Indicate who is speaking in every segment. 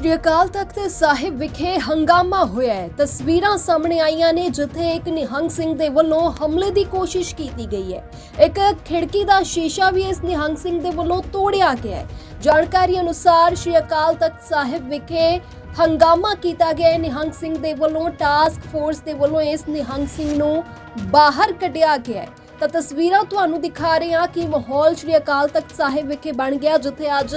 Speaker 1: ਸ਼੍ਰੀ ਅਕਾਲ ਤਖਤ ਸਾਹਿਬ ਵਿਖੇ ਹੰਗਾਮਾ ਹੋਇਆ ਹੈ। ਤਸਵੀਰਾਂ ਸਾਹਮਣੇ ਆਈਆਂ ਨੇ, ਜਿੱਥੇ ਇੱਕ ਨਿਹੰਗ ਸਿੰਘ ਦੇ ਵੱਲੋਂ ਹਮਲੇ ਦੀ ਕੋਸ਼ਿਸ਼ ਕੀਤੀ ਗਈ ਹੈ। ਇੱਕ ਖਿੜਕੀ ਦਾ ਸ਼ੀਸ਼ਾ ਵੀ ਇਸ ਨਿਹੰਗ ਸਿੰਘ ਦੇ ਵੱਲੋਂ ਤੋੜਿਆ ਗਿਆ ਹੈ। ਜਾਣਕਾਰੀ ਅਨੁਸਾਰ ਸ਼੍ਰੀ ਅਕਾਲ ਤਖਤ ਸਾਹਿਬ ਵਿਖੇ ਹੰਗਾਮਾ ਕੀਤਾ ਗਿਆ ਹੈ। ਨਿਹੰਗ ਸਿੰਘ ਦੇ ਵੱਲੋਂ ਟਾਸਕ ਫੋਰਸ ਦੇ ਵੱਲੋਂ ਇਸ ਨਿਹੰਗ ਸਿੰਘ ਨੂੰ ਬਾਹਰ ਕੱਢਿਆ ਗਿਆ ਹੈ। ਤਾਂ ਤਸਵੀਰਾਂ ਤੁਹਾਨੂੰ ਦਿਖਾ ਰਹੇ ਹਾਂ ਕਿ ਮਾਹੌਲ ਸ਼੍ਰੀ ਅਕਾਲ ਤਖਤ ਸਾਹਿਬ ਵਿਖੇ ਬਣ ਗਿਆ, ਜਿੱਥੇ ਅੱਜ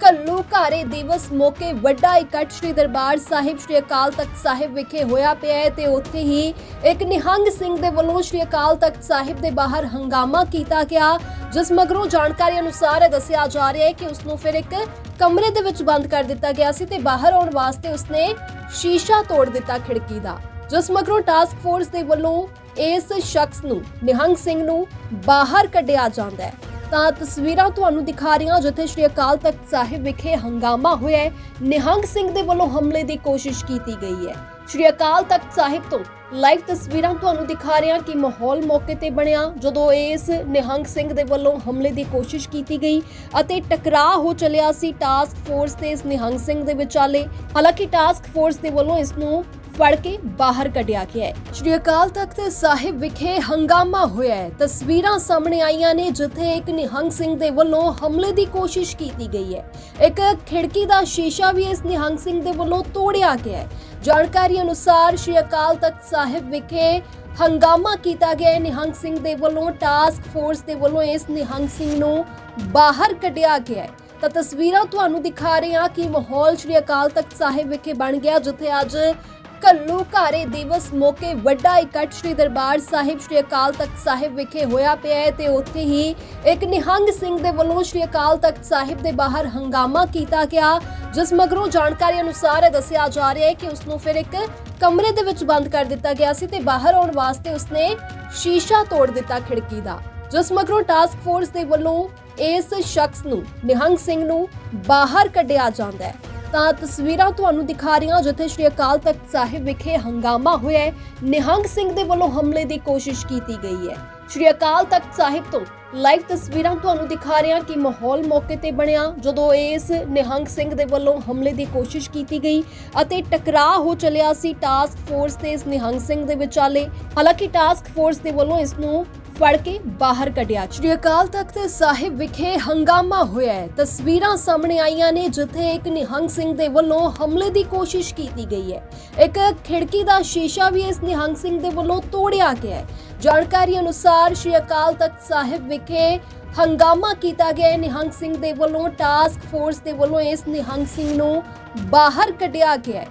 Speaker 1: ਕੱਲੂ ਘਾਰੇ ਦਿਵਸ ਮੌਕੇ ਵੱਡਾ ਇਕੱਠ ਸ਼੍ਰੀ ਦਰਬਾਰ ਸਾਹਿਬ, ਸ਼੍ਰੀ ਅਕਾਲ ਤਖਤ ਸਾਹਿਬ ਵਿਖੇ ਹੋਇਆ ਪਿਆ ਹੈ ਤੇ ਉੱਥੇ ਹੀ ਇੱਕ ਨਿਹੰਗ ਸਿੰਘ ਦੇ ਵੱਲੋਂ ਸ਼੍ਰੀ ਅਕਾਲ ਤਖਤ ਸਾਹਿਬ ਦੇ ਬਾਹਰ ਹੰਗਾਮਾ ਕੀਤਾ ਗਿਆ, ਜਿਸ ਮਗਰੋਂ ਜਾਣਕਾਰੀ ਅਨੁਸਾਰ ਇਹ ਦੱਸਿਆ ਜਾ ਰਿਹਾ ਹੈ ਕਿ ਉਸ ਨੂੰ ਫਿਰ ਇੱਕ ਕਮਰੇ ਦੇ ਵਿੱਚ ਬੰਦ ਕਰ ਦਿੱਤਾ ਗਿਆ ਸੀ ਤੇ ਬਾਹਰ ਆਉਣ ਵਾਸਤੇ ਉਸਨੇ ਸ਼ੀਸ਼ਾ ਤੋੜ ਦਿੱਤਾ ਖਿੜਕੀ ਦਾ, ਜਿਸ ਮਗਰੋਂ ਟਾਸਕ ਫੋਰਸ ਦੇ ਵੱਲੋਂ ਇਸ ਸ਼ਖਸ ਨੂੰ, ਨਿਹੰਗ ਸਿੰਘ ਨੂੰ ਬਾਹਰ ਕੱਢਿਆ ਜਾਂਦਾ ਹੈ। ਤਾਂ ਤਸਵੀਰਾਂ ਤੁਹਾਨੂੰ ਦਿਖਾ ਰਹੀਆਂ ਜਿੱਥੇ ਸ਼੍ਰੀ ਅਕਾਲ ਤਖਤ ਸਾਹਿਬ ਵਿਖੇ ਹੰਗਾਮਾ ਹੋਇਆ ਹੈ। ਨਿਹੰਗ ਸਿੰਘ ਦੇ ਵੱਲੋਂ ਹਮਲੇ ਦੀ ਕੋਸ਼ਿਸ਼ ਕੀਤੀ ਗਈ ਹੈ। ਸ਼੍ਰੀ ਅਕਾਲ ਤਖਤ ਸਾਹਿਬ ਤੋਂ ਲਾਈਵ ਤਸਵੀਰਾਂ ਤੁਹਾਨੂੰ ਦਿਖਾ ਰਹੇ ਹਾਂ ਕਿ ਮਾਹੌਲ ਮੌਕੇ ਤੇ ਬਣਿਆ, ਜਦੋਂ ਇਸ ਨਿਹੰਗ ਸਿੰਘ ਦੇ ਵੱਲੋਂ ਹਮਲੇ ਦੀ ਕੋਸ਼ਿਸ਼ ਕੀਤੀ ਗਈ ਅਤੇ ਟਕਰਾਅ ਹੋ ਚੱਲਿਆ ਸੀ। ਟਾਸਕ ਫੋਰਸ ਤੇ ਇਸ ਨਿਹੰਗ ਸਿੰਘ ਦੇ ਵਿਚਾਲੇ, ਹਾਲਾਂਕਿ ਟਾਸਕ ਫੋਰਸ ਦੇ ਵੱਲੋਂ ਇਸ ਨੂੰ ਫੜ ਕੇ ਬਾਹਰ ਕੱਢਿਆ ਗਿਆ ਹੈ। ਸ਼੍ਰੀ ਅਕਾਲ ਤਖਤ ਸਾਹਿਬ ਵਿਖੇ ਹੰਗਾਮਾ ਹੋਇਆ ਹੈ। ਤਸਵੀਰਾਂ ਸਾਹਮਣੇ ਆਈਆਂ ਨੇ, ਜਿੱਥੇ ਇੱਕ ਨਿਹੰਗ ਸਿੰਘ ਦੇ ਵੱਲੋਂ ਹਮਲੇ ਦੀ ਕੋਸ਼ਿਸ਼ ਕੀਤੀ ਗਈ ਹੈ। ਇੱਕ ਖਿੜਕੀ ਦਾ ਸ਼ੀਸ਼ਾ ਵੀ ਇਸ ਨਿਹੰਗ ਸਿੰਘ ਦੇ ਵੱਲੋਂ ਤੋੜਿਆ ਗਿਆ ਹੈ। ਜਾਣਕਾਰੀ ਅਨੁਸਾਰ ਸ਼੍ਰੀ ਅਕਾਲ ਤਖਤ ਸਾਹਿਬ ਵਿਖੇ ਹੰਗਾਮਾ ਕੀਤਾ ਗਿਆ ਨਿਹੰਗ ਸਿੰਘ ਦੇ ਵੱਲੋਂ ਟਾਸਕ ਫੋਰਸ ਦੇ ਵੱਲੋਂ ਇਸ ਨਿਹੰਗ ਸਿੰਘ ਨੂੰ ਬਾਹਰ ਕੱਢਿਆ ਗਿਆ ਹੈ। ਤਾਂ ਤਸਵੀਰਾਂ ਤੁਹਾਨੂੰ ਦਿਖਾ ਰਹੇ ਹਾਂ ਕਿ ਮਾਹੌਲ ਸ਼੍ਰੀ ਅਕਾਲ ਤਖਤ ਸਾਹਿਬ ਵਿਖੇ ਬਣ ਗਿਆ, ਜਿੱਥੇ ਅੱਜ ਕੱਲੂ ਘਾਰੇ ਦਿਵਸ ਮੌਕੇ ਵੱਡਾ ਇਕੱਠ ਸ਼੍ਰੀ ਦਰਬਾਰ ਸਾਹਿਬ, ਸ਼੍ਰੀ ਅਕਾਲ ਤਖਤ ਸਾਹਿਬ ਵਿਖੇ ਹੋਇਆ ਪਿਆ ਹੈ ਤੇ ਉੱਥੇ ਹੀ ਇੱਕ ਨਿਹੰਗ ਸਿੰਘ ਦੇ ਵੱਲੋਂ ਸ਼੍ਰੀ ਅਕਾਲ ਤਖਤ ਸਾਹਿਬ ਦੇ ਬਾਹਰ ਹੰਗਾਮਾ ਕੀਤਾ ਗਿਆ, ਜਿਸ ਮਗਰੋਂ ਜਾਣਕਾਰੀ ਅਨੁਸਾਰ ਇਹ ਦੱਸਿਆ ਜਾ ਰਿਹਾ ਹੈ ਕਿ ਉਸ ਨੂੰ ਫਿਰ ਇੱਕ ਕਮਰੇ ਦੇ ਵਿੱਚ ਬੰਦ ਕਰ ਦਿੱਤਾ ਗਿਆ ਸੀ ਤੇ ਬਾਹਰ ਆਉਣ ਵਾਸਤੇ ਉਸਨੇ ਸ਼ੀਸ਼ਾ ਤੋੜ ਦਿੱਤਾ ਖਿੜਕੀ ਦਾ, ਜਿਸ ਮਗਰੋਂ ਟਾਸਕ ਫੋਰਸ ਦੇ ਵੱਲੋਂ ਇਸ ਸ਼ਖਸ ਨੂੰ, ਨਿਹੰਗ ਸਿੰਘ ਨੂੰ ਬਾਹਰ ਕੱਢਿਆ ਜਾਂਦਾ ਹੈ। ਤਾਂ ਤਸਵੀਰਾਂ ਤੁਹਾਨੂੰ ਦਿਖਾ ਰਹੀਆਂ ਜਿੱਥੇ ਸ਼੍ਰੀ ਅਕਾਲ ਤਖਤ ਸਾਹਿਬ ਵਿਖੇ ਹੰਗਾਮਾ ਹੋਇਆ ਹੈ। ਨਿਹੰਗ ਸਿੰਘ ਦੇ ਵੱਲੋਂ ਹਮਲੇ ਦੀ ਕੋਸ਼ਿਸ਼ ਕੀਤੀ ਗਈ ਹੈ। ਸ਼੍ਰੀ ਅਕਾਲ ਤਖਤ ਸਾਹਿਬ ਤੋਂ ਲਾਈਵ ਤਸਵੀਰਾਂ ਤੁਹਾਨੂੰ ਦਿਖਾ ਰਿਹਾ ਕਿ ਮਾਹੌਲ ਮੌਕੇ ਤੇ ਬਣਿਆ, ਜਦੋਂ ਇਸ ਨਿਹੰਗ ਸਿੰਘ ਦੇ ਵੱਲੋਂ ਹਮਲੇ ਦੀ ਕੋਸ਼ਿਸ਼ ਕੀਤੀ ਗਈ ਅਤੇ ਟਕਰਾਅ ਹੋ ਚੱਲਿਆ ਸੀ। ਟਾਸਕ ਫੋਰਸ ਤੇ ਇਸ ਨਿਹੰਗ ਸਿੰਘ ਦੇ ਵਿਚਾਲੇ, ਹਾਲਾਂਕਿ ਟਾਸਕ ਫੋਰਸ ਦੇ ਵੱਲੋਂ ਇਸ ਨੂੰ ਫੜ ਕੇ ਬਾਹਰ ਕੱਢਿਆ। ਸ਼੍ਰੀ ਅਕਾਲ ਤਖਤ ਸਾਹਿਬ ਵਿਖੇ ਹੰਗਾਮਾ ਹੋਇਆ ਹੈ। ਤਸਵੀਰਾਂ ਸਾਹਮਣੇ ਆਈਆਂ ਨੇ, ਜਿੱਥੇ ਇੱਕ ਨਿਹੰਗ ਸਿੰਘ ਦੇ ਵੱਲੋਂ ਹਮਲੇ ਦੀ ਕੋਸ਼ਿਸ਼ ਕੀਤੀ ਗਈ ਹੈ। ਇੱਕ ਖਿੜਕੀ ਦਾ ਸ਼ੀਸ਼ਾ ਵੀ ਇਸ ਨਿਹੰਗ ਸਿੰਘ ਦੇ ਵੱਲੋਂ ਤੋੜਿਆ ਗਿਆ ਹੈ। ਜਾਣਕਾਰੀ ਅਨੁਸਾਰ ਸ਼੍ਰੀ ਅਕਾਲ ਤਖਤ ਸਾਹਿਬ ਵਿਖੇ ਹੰਗਾਮਾ ਕੀਤਾ ਗਿਆ ਹੈ। ਨਿਹੰਗ ਸਿੰਘ ਦੇ ਵੱਲੋਂ ਟਾਸਕ ਫੋਰਸ ਦੇ ਵੱਲੋਂ ਇਸ ਨਿਹੰਗ ਸਿੰਘ ਨੂੰ ਬਾਹਰ ਕੱਢਿਆ ਗਿਆ ਹੈ।